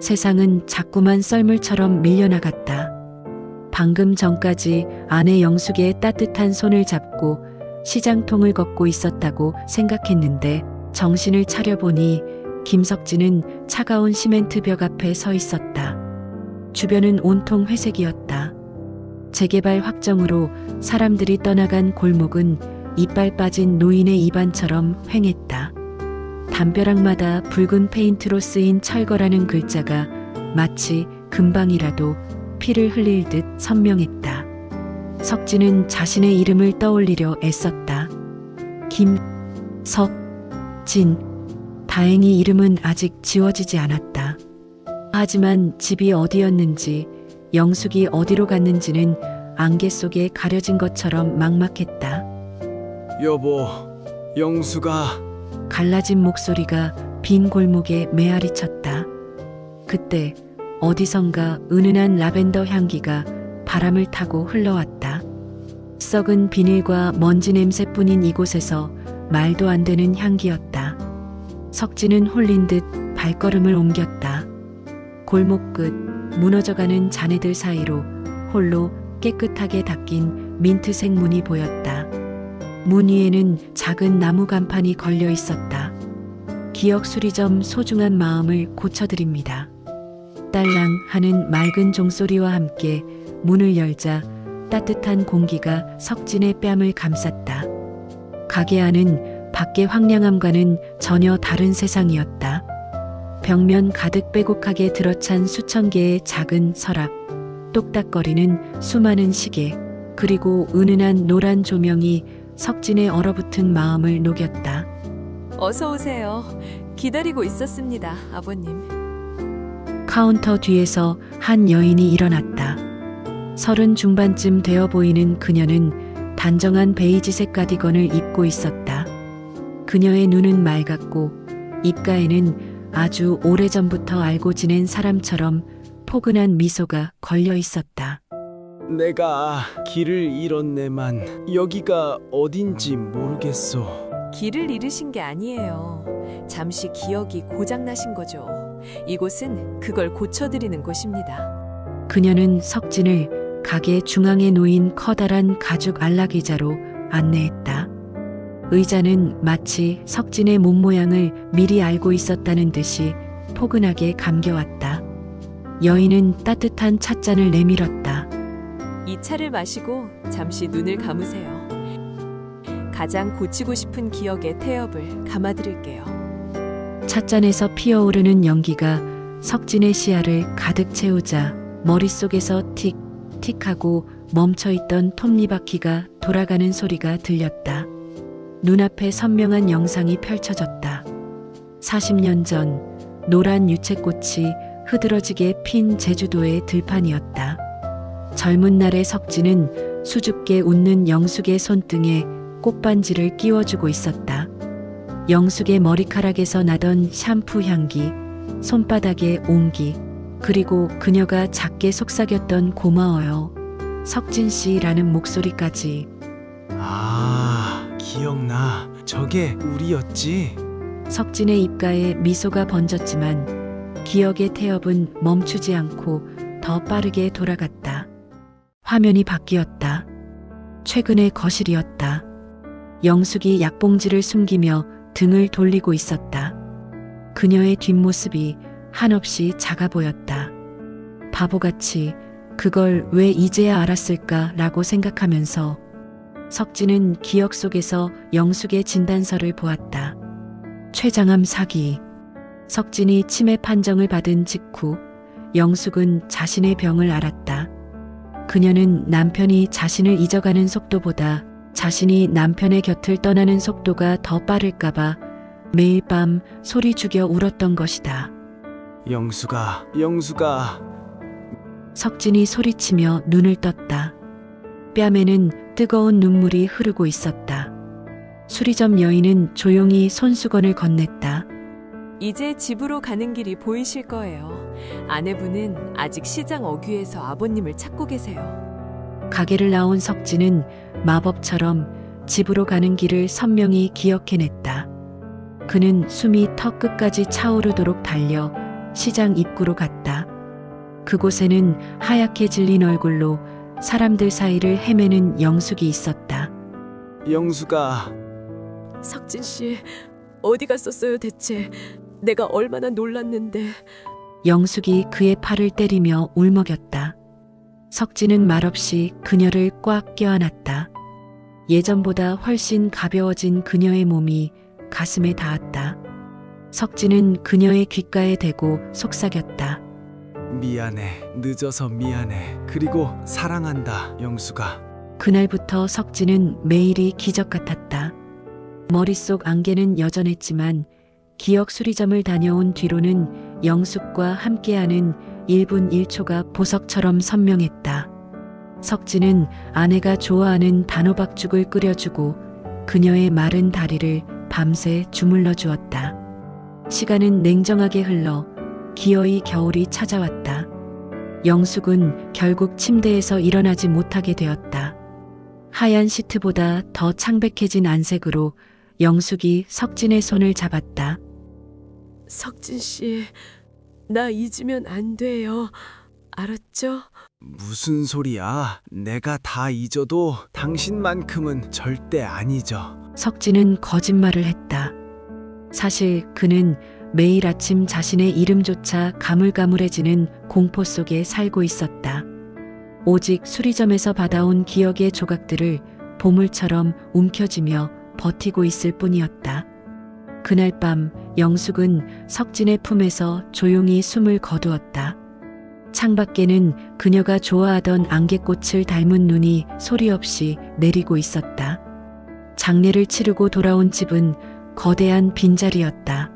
세상은 자꾸만 썰물처럼 밀려나갔다. 방금 전까지 아내 영숙의 따뜻한 손을 잡고 시장통을 걷고 있었다고 생각했는데 정신을 차려보니 김석진은 차가운 시멘트 벽 앞에 서 있었다. 주변은 온통 회색이었다. 재개발 확정으로 사람들이 떠나간 골목은 이빨 빠진 노인의 입안처럼 횡했다. 담벼락마다 붉은 페인트로 쓰인 철거라는 글자가 마치 금방이라도 피를 흘릴 듯 선명했다. 석진은 자신의 이름을 떠올리려 애썼다. 김, 석, 진. 다행히 이름은 아직 지워지지 않았다. 하지만 집이 어디였는지, 영숙이 어디로 갔는지는 안개 속에 가려진 것처럼 막막했다. 여보, 영수가 갈라진 목소리가 빈 골목에 메아리 쳤다. 그때 어디선가 은은한 라벤더 향기가 바람을 타고 흘러왔다. 썩은 비닐과 먼지 냄새뿐인 이곳에서 말도 안 되는 향기였다. 석진은 홀린 듯 발걸음을 옮겼다. 골목 끝 무너져가는 자네들 사이로 홀로 깨끗하게 닦인 민트색 문이 보였다. 문 위에는 작은 나무 간판이 걸려 있었다. 기억 수리점 소중한 마음을 고쳐드립니다. 딸랑 하는 맑은 종소리와 함께 문을 열자 따뜻한 공기가 석진의 뺨을 감쌌다. 가게 안은 밖의 황량함과는 전혀 다른 세상이었다. 벽면 가득 빼곡하게 들어찬 수천 개의 작은 서랍, 똑딱거리는 수많은 시계, 그리고 은은한 노란 조명이 석진의 얼어붙은 마음을 녹였다. 어서 오세요. 기다리고 있었습니다, 아버님. 카운터 뒤에서 한 여인이 일어났다. 서른 중반쯤 되어 보이는 그녀는 단정한 베이지색 가디건을 입고 있었다. 그녀의 눈은 맑았고 입가에는 아주 오래전부터 알고 지낸 사람처럼 포근한 미소가 걸려 있었다. 내가 길을 잃었네만 여기가 어딘지 모르겠소. 길을 잃으신 게 아니에요. 잠시 기억이 고장나신 거죠. 이곳은 그걸 고쳐드리는 곳입니다. 그녀는 석진을 가게 중앙에 놓인 커다란 가죽 안락의자로 안내했다. 의자는 마치 석진의 몸모양을 미리 알고 있었다는 듯이 포근하게 감겨왔다. 여인은 따뜻한 찻잔을 내밀었다. 이 차를 마시고 잠시 눈을 감으세요. 가장 고치고 싶은 기억의 태엽을 감아드릴게요. 찻잔에서 피어오르는 연기가 석진의 시야를 가득 채우자 머릿속에서 틱, 틱하고 멈춰있던 톱니바퀴가 돌아가는 소리가 들렸다. 눈앞에 선명한 영상이 펼쳐졌다. 40년 전 노란 유채꽃이 흐드러지게 핀 제주도의 들판이었다. 젊은 날의 석진은 수줍게 웃는 영숙의 손등에 꽃반지를 끼워주고 있었다. 영숙의 머리카락에서 나던 샴푸 향기, 손바닥의 온기, 그리고 그녀가 작게 속삭였던 고마워요. 석진 씨라는 목소리까지 아, 기억나. 저게 우리였지. 석진의 입가에 미소가 번졌지만 기억의 태엽은 멈추지 않고 더 빠르게 돌아갔다. 화면이 바뀌었다. 최근의 거실이었다. 영숙이 약봉지를 숨기며 등을 돌리고 있었다. 그녀의 뒷모습이 한없이 작아 보였다. 바보같이 그걸 왜 이제야 알았을까라고 생각하면서 석진은 기억 속에서 영숙의 진단서를 보았다. 최장암 사기. 석진이 치매 판정을 받은 직후 영숙은 자신의 병을 알았다. 그녀는 남편이 자신을 잊어가는 속도보다 자신이 남편의 곁을 떠나는 속도가 더 빠를까봐 매일 밤 소리 죽여 울었던 것이다. 영수가, 영수가 석진이 소리치며 눈을 떴다. 뺨에는 뜨거운 눈물이 흐르고 있었다. 수리점 여인은 조용히 손수건을 건넸다. 이제 집으로 가는 길이 보이실 거예요. 아내분은 아직 시장 어귀에서 아버님을 찾고 계세요. 가게를 나온 석진은 마법처럼 집으로 가는 길을 선명히 기억해냈다. 그는 숨이 턱 끝까지 차오르도록 달려 시장 입구로 갔다. 그곳에는 하얗게 질린 얼굴로 사람들 사이를 헤매는 영숙이 있었다. 영수가 석진 씨, 어디 갔었어요 대체? 내가 얼마나 놀랐는데. 영숙이 그의 팔을 때리며 울먹였다. 석진은 말없이 그녀를 꽉 껴안았다. 예전보다 훨씬 가벼워진 그녀의 몸이 가슴에 닿았다. 석진은 그녀의 귓가에 대고 속삭였다. 미안해. 늦어서 미안해. 그리고 사랑한다. 영수가. 그날부터 석진은 매일이 기적 같았다. 머릿속 안개는 여전했지만 기억 수리점을 다녀온 뒤로는 영숙과 함께하는 1분 1초가 보석처럼 선명했다. 석진은 아내가 좋아하는 단호박죽을 끓여주고 그녀의 마른 다리를 밤새 주물러 주었다. 시간은 냉정하게 흘러 기어이 겨울이 찾아왔다. 영숙은 결국 침대에서 일어나지 못하게 되었다. 하얀 시트보다 더 창백해진 안색으로 영숙이 석진의 손을 잡았다. 석진 씨, 나 잊으면 안 돼요. 알았죠? 무슨 소리야? 내가 다 잊어도 당신만큼은 절대 안 잊어. 석진은 거짓말을 했다. 사실 그는 매일 아침 자신의 이름조차 가물가물해지는 공포 속에 살고 있었다. 오직 수리점에서 받아온 기억의 조각들을 보물처럼 움켜쥐며 버티고 있을 뿐이었다. 그날 밤 영숙은 석진의 품에서 조용히 숨을 거두었다. 창밖에는 그녀가 좋아하던 안개꽃을 닮은 눈이 소리 없이 내리고 있었다. 장례를 치르고 돌아온 집은 거대한 빈자리였다.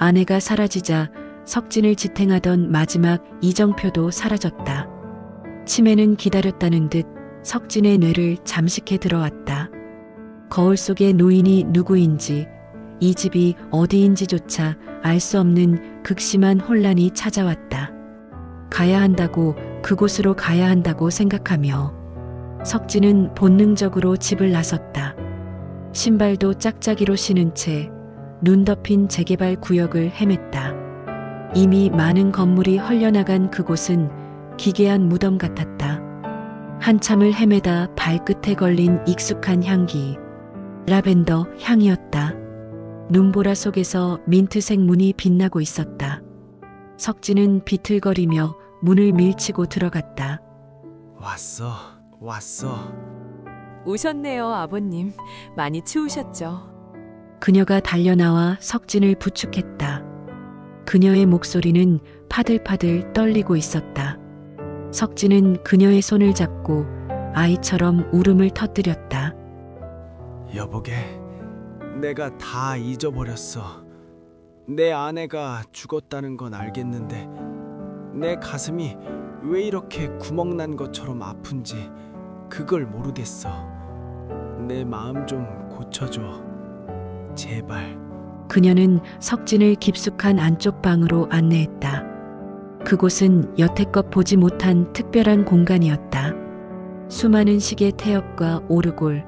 아내가 사라지자 석진을 지탱하던 마지막 이정표도 사라졌다. 치매는 기다렸다는 듯 석진의 뇌를 잠식해 들어왔다. 거울 속의 노인이 누구인지, 이 집이 어디인지조차 알 수 없는 극심한 혼란이 찾아왔다. 가야 한다고 그곳으로 가야 한다고 생각하며 석진은 본능적으로 집을 나섰다. 신발도 짝짝이로 신은 채 눈 덮인 재개발 구역을 헤맸다. 이미 많은 건물이 헐려나간 그곳은 기괴한 무덤 같았다. 한참을 헤매다 발끝에 걸린 익숙한 향기. 라벤더 향이었다. 눈보라 속에서 민트색 문이 빛나고 있었다. 석진은 비틀거리며 문을 밀치고 들어갔다. 왔어. 왔어. 오셨네요, 아버님. 많이 추우셨죠? 그녀가 달려나와 석진을 부축했다. 그녀의 목소리는 파들파들 떨리고 있었다. 석진은 그녀의 손을 잡고 아이처럼 울음을 터뜨렸다. 여보게. 내가 다 잊어버렸어. 내 아내가 죽었다는 건 알겠는데 내 가슴이 왜 이렇게 구멍 난 것처럼 아픈지 그걸 모르겠어. 내 마음 좀 고쳐줘. 제발. 그녀는 석진을 깊숙한 안쪽 방으로 안내했다. 그곳은 여태껏 보지 못한 특별한 공간이었다. 수많은 시계 태엽과 오르골,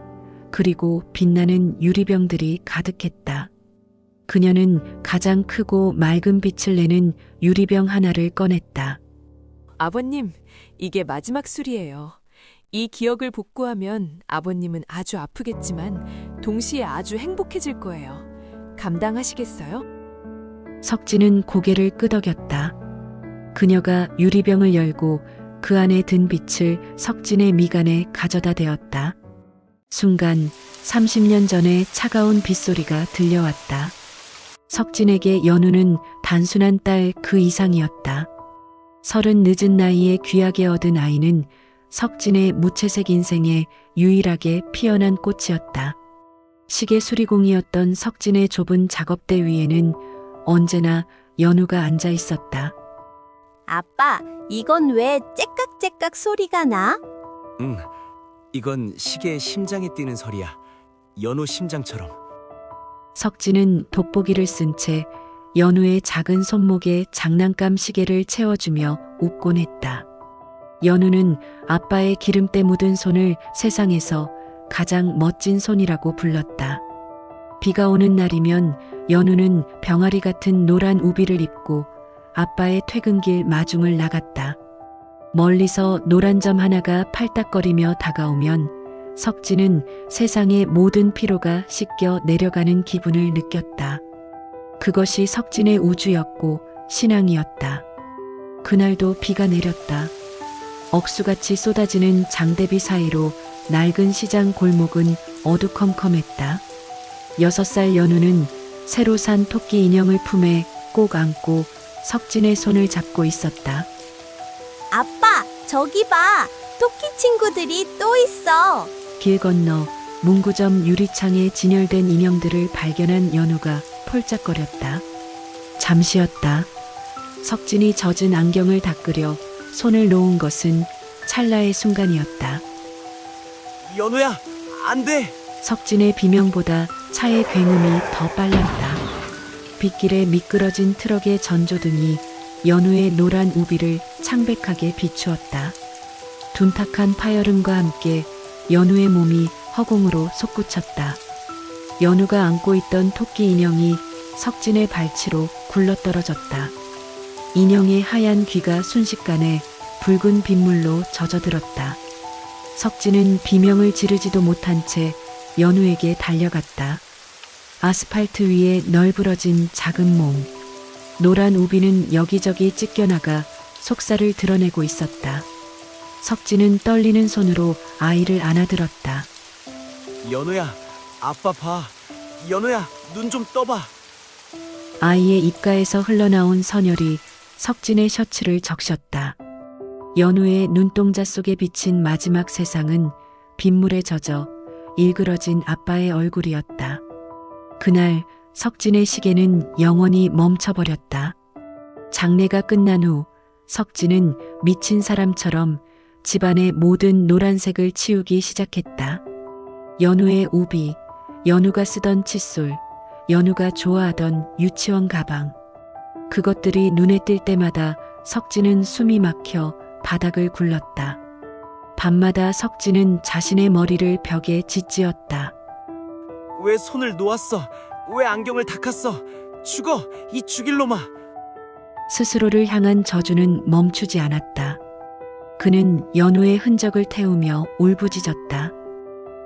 그리고 빛나는 유리병들이 가득했다. 그녀는 가장 크고 맑은 빛을 내는 유리병 하나를 꺼냈다. 아버님, 이게 마지막 술이에요. 이 기억을 복구하면 아버님은 아주 아프겠지만 동시에 아주 행복해질 거예요. 감당하시겠어요? 석진은 고개를 끄덕였다. 그녀가 유리병을 열고 그 안에 든 빛을 석진의 미간에 가져다 대었다. 순간 30년 전의 차가운 빗소리가 들려왔다. 석진에게 연우는 단순한 딸 그 이상이었다. 서른 늦은 나이에 귀하게 얻은 아이는 석진의 무채색 인생에 유일하게 피어난 꽃이었다. 시계 수리공이었던 석진의 좁은 작업대 위에는 언제나 연우가 앉아 있었다. 아빠, 이건 왜 째깍째깍 소리가 나? 응, 이건 시계의 심장이 뛰는 소리야. 연호 심장처럼. 석진은 돋보기를 쓴 채 연우의 작은 손목에 장난감 시계를 채워주며 웃곤 했다. 연우는 아빠의 기름때 묻은 손을 세상에서 가장 멋진 손이라고 불렀다. 비가 오는 날이면 연우는 병아리 같은 노란 우비를 입고 아빠의 퇴근길 마중을 나갔다. 멀리서 노란 점 하나가 팔딱거리며 다가오면 석진은 세상의 모든 피로가 씻겨 내려가는 기분을 느꼈다. 그것이 석진의 우주였고 신앙이었다. 그날도 비가 내렸다. 억수같이 쏟아지는 장대비 사이로 낡은 시장 골목은 어두컴컴했다. 여섯 살 연우는 새로 산 토끼 인형을 품에 꼭 안고 석진의 손을 잡고 있었다. 저기 봐. 토끼 친구들이 또 있어. 길 건너 문구점 유리창에 진열된 인형들을 발견한 연우가 폴짝거렸다. 잠시였다. 석진이 젖은 안경을 닦으려 손을 놓은 것은 찰나의 순간이었다. 연우야, 안 돼. 석진의 비명보다 차의 굉음이 더 빨랐다. 빗길에 미끄러진 트럭의 전조등이 연우의 노란 우비를 창백하게 비추었다. 둔탁한 파열음과 함께 연우의 몸이 허공으로 솟구쳤다. 연우가 안고 있던 토끼 인형이 석진의 발치로 굴러떨어졌다. 인형의 하얀 귀가 순식간에 붉은 빗물로 젖어들었다. 석진은 비명을 지르지도 못한 채 연우에게 달려갔다. 아스팔트 위에 널브러진 작은 몸. 노란 우비는 여기저기 찢겨나가 속살을 드러내고 있었다. 석진은 떨리는 손으로 아이를 안아들었다. 연우야, 아빠 봐. 연우야, 눈 좀 떠봐. 아이의 입가에서 흘러나온 선혈이 석진의 셔츠를 적셨다. 연우의 눈동자 속에 비친 마지막 세상은 빗물에 젖어 일그러진 아빠의 얼굴이었다. 그날 석진의 시계는 영원히 멈춰버렸다. 장례가 끝난 후 석진은 미친 사람처럼 집안의 모든 노란색을 치우기 시작했다. 연우의 우비, 연우가 쓰던 칫솔, 연우가 좋아하던 유치원 가방. 그것들이 눈에 띌 때마다 석진은 숨이 막혀 바닥을 굴렀다. 밤마다 석진은 자신의 머리를 벽에 짓지었다. 왜 손을 놓았어? 왜 안경을 닦았어? 죽어, 이 죽일 놈아. 스스로를 향한 저주는 멈추지 않았다. 그는 연우의 흔적을 태우며 울부짖었다.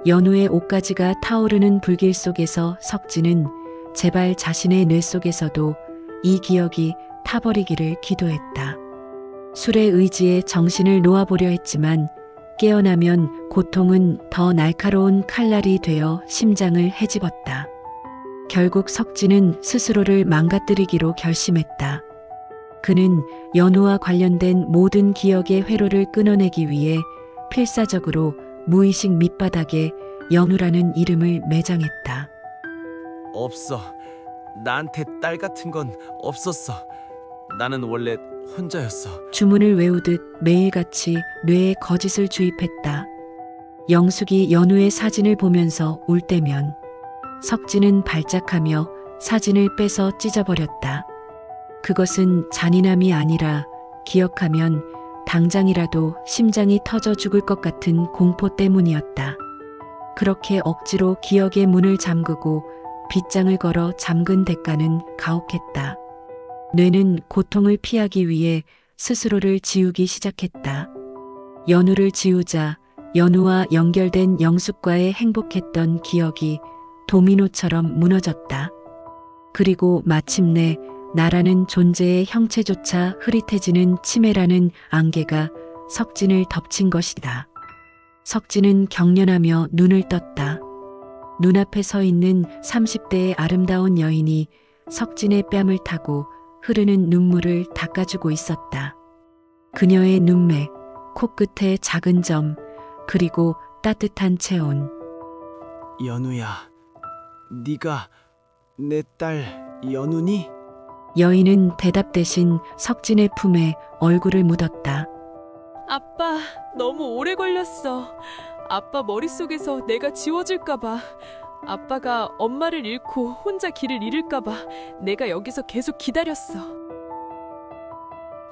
연우의 옷가지가 타오르는 불길 속에서 석진은 제발 자신의 뇌 속에서도 이 기억이 타버리기를 기도했다. 술의 의지에 정신을 놓아보려 했지만 깨어나면 고통은 더 날카로운 칼날이 되어 심장을 헤집었다. 결국 석진은 스스로를 망가뜨리기로 결심했다. 그는 연우와 관련된 모든 기억의 회로를 끊어내기 위해 필사적으로 무의식 밑바닥에 연우라는 이름을 매장했다. 없어. 나한테 딸 같은 건 없었어. 나는 원래 혼자였어. 주문을 외우듯 매일같이 뇌에 거짓을 주입했다. 영숙이 연우의 사진을 보면서 울 때면 석진은 발작하며 사진을 빼서 찢어버렸다. 그것은 잔인함이 아니라 기억하면 당장이라도 심장이 터져 죽을 것 같은 공포 때문이었다. 그렇게 억지로 기억의 문을 잠그고 빗장을 걸어 잠근 대가는 가혹했다. 뇌는 고통을 피하기 위해 스스로를 지우기 시작했다. 연우를 지우자 연우와 연결된 영숙과의 행복했던 기억이 도미노처럼 무너졌다. 그리고 마침내 나라는 존재의 형체조차 흐릿해지는 치매라는 안개가 석진을 덮친 것이다. 석진은 경련하며 눈을 떴다. 눈앞에 서 있는 30대의 아름다운 여인이 석진의 뺨을 타고 흐르는 눈물을 닦아주고 있었다. 그녀의 눈매, 코끝의 작은 점, 그리고 따뜻한 체온. 연우야, 네가 내 딸 연우니? 여인은 대답 대신 석진의 품에 얼굴을 묻었다. 아빠, 너무 오래 걸렸어. 아빠 머릿속에서 내가 지워질까봐. 아빠가 엄마를 잃고 혼자 길을 잃을까봐 내가 여기서 계속 기다렸어.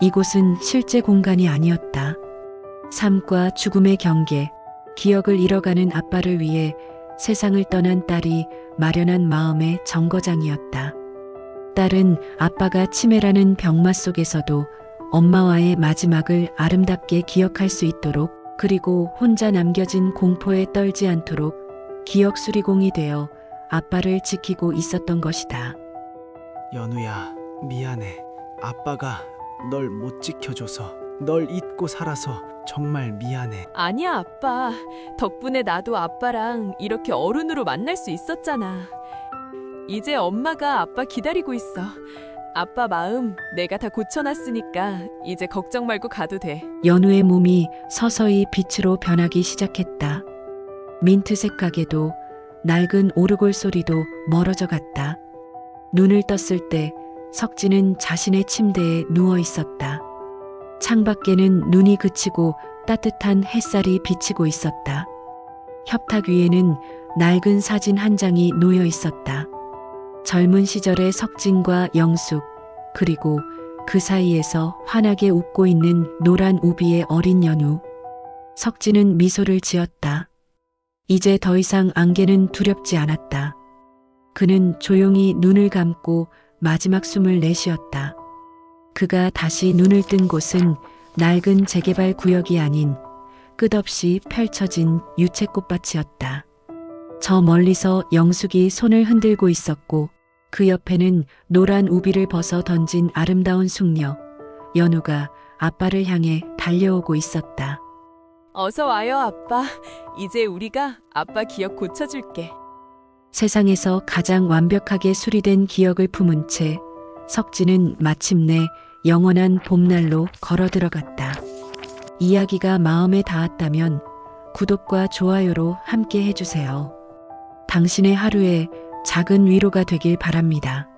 이곳은 실제 공간이 아니었다. 삶과 죽음의 경계, 기억을 잃어가는 아빠를 위해 세상을 떠난 딸이 마련한 마음의 정거장이었다. 딸은 아빠가 치매라는 병마 속에서도 엄마와의 마지막을 아름답게 기억할 수 있도록 그리고 혼자 남겨진 공포에 떨지 않도록 기억 수리공이 되어 아빠를 지키고 있었던 것이다. 연우야, 미안해. 아빠가 널 못 지켜줘서, 널 잊고 살아서 정말 미안해. 아니야, 아빠. 덕분에 나도 아빠랑 이렇게 어른으로 만날 수 있었잖아. 이제 엄마가 아빠 기다리고 있어. 아빠 마음 내가 다 고쳐놨으니까 이제 걱정 말고 가도 돼. 연우의 몸이 서서히 빛으로 변하기 시작했다. 민트색 가게도 낡은 오르골 소리도 멀어져 갔다. 눈을 떴을 때 석진은 자신의 침대에 누워 있었다. 창밖에는 눈이 그치고 따뜻한 햇살이 비치고 있었다. 협탁 위에는 낡은 사진 한 장이 놓여 있었다. 젊은 시절의 석진과 영숙, 그리고 그 사이에서 환하게 웃고 있는 노란 우비의 어린 연우. 석진은 미소를 지었다. 이제 더 이상 안개는 두렵지 않았다. 그는 조용히 눈을 감고 마지막 숨을 내쉬었다. 그가 다시 눈을 뜬 곳은 낡은 재개발 구역이 아닌 끝없이 펼쳐진 유채꽃밭이었다. 저 멀리서 영숙이 손을 흔들고 있었고 그 옆에는 노란 우비를 벗어 던진 아름다운 숙녀 연우가 아빠를 향해 달려오고 있었다. 어서 와요, 아빠. 이제 우리가 아빠 기억 고쳐줄게. 세상에서 가장 완벽하게 수리된 기억을 품은 채 석진은 마침내 영원한 봄날로 걸어 들어갔다. 이야기가 마음에 닿았다면 구독과 좋아요로 함께 해주세요. 당신의 하루에 작은 위로가 되길 바랍니다.